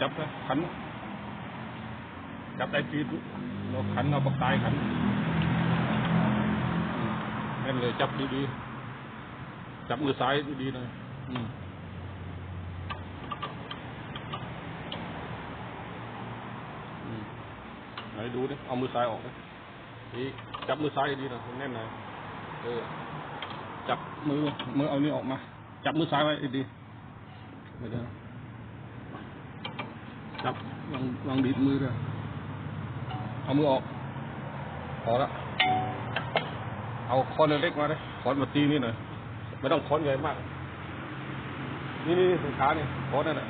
จับนะขัน จับได้ทีเราขันเอาปากตายขันนั่นเลยจับดีๆ จับมือซ้ายดีๆหน่อยอืมอืมไหนดูดิเอามือซ้ายออกดิอีจับมือซ้ายดีๆหน่อยแน่นหน่อยเออ จับมือมือเอานี่ออกมา จับมือซ้ายไว้ดีเดี๋ยว จับวางวางดีดมือด้วยเอามือออกพอละเอาค้อนเล็กมาเลยค้อนมาตีนี่หน่อยไม่ต้องค้อนใหญ่มาก นี่นี่ตรงขาเนี่ยค้อนนั่นแหละ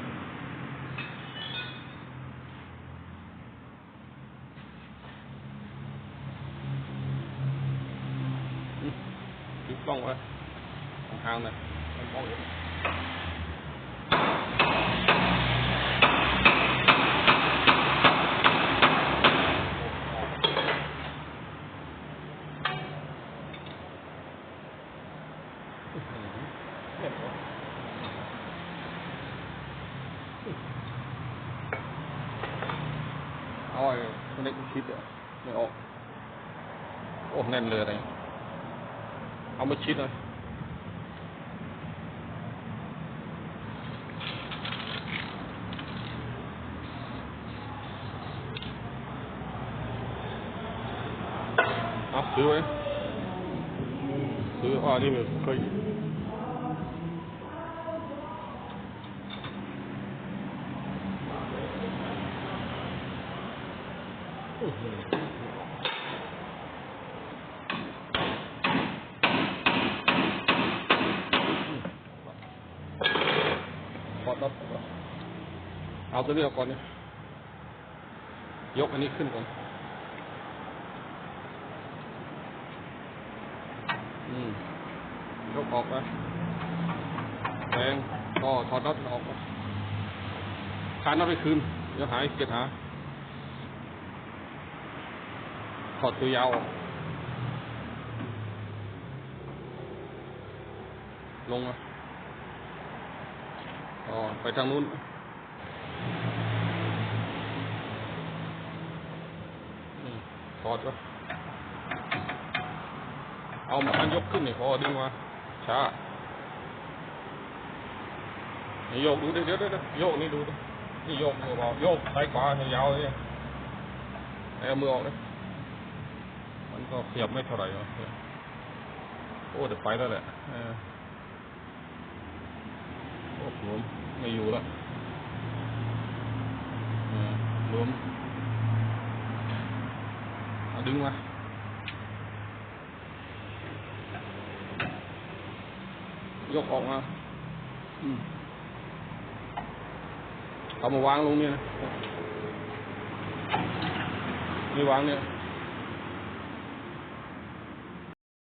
อืมถือกล้องไว้ห่างๆหน่อยมันมองเห็น เอาไอ้คนเล็กชิดอะไม่ออกโอ้แน่นเลยอะไรเอามาชิดเลยเอาซื้อไว้ซื้ออ่านี่มันเคยถอดน็อตเอาตัวนี้ออกก่อนเนี่ยยกอันนี้ขึ้นก่อน อืม ยกออกไปแปลงก็ถอดน็อตออกไปขานน็อตไปคืน เดี๋ยวหายเกียรหา ถอดตัวยาวออกลงมาอ๋อไปทางนู้นอืมถอดก็เอามาอันยกขึ้นนี่พอดึงมาช้านี่โยกดูดิเดี๋ยวเดี๋ยวเดี๋ยวโยกนี่ดูดินี่โยกมือเบาโยกซ้ายขวายาวๆเลยเอามือออกเลยมัน ก็ขยับไม่เท่าไหร่หรอกโอ้เดี๋ยวไปแล้วแหละโอ้รวมไม่อยู่ล้วเออรวมดึงมายกออกมาเอามาวางลงเนี่ยนะนี่วางเนี่ย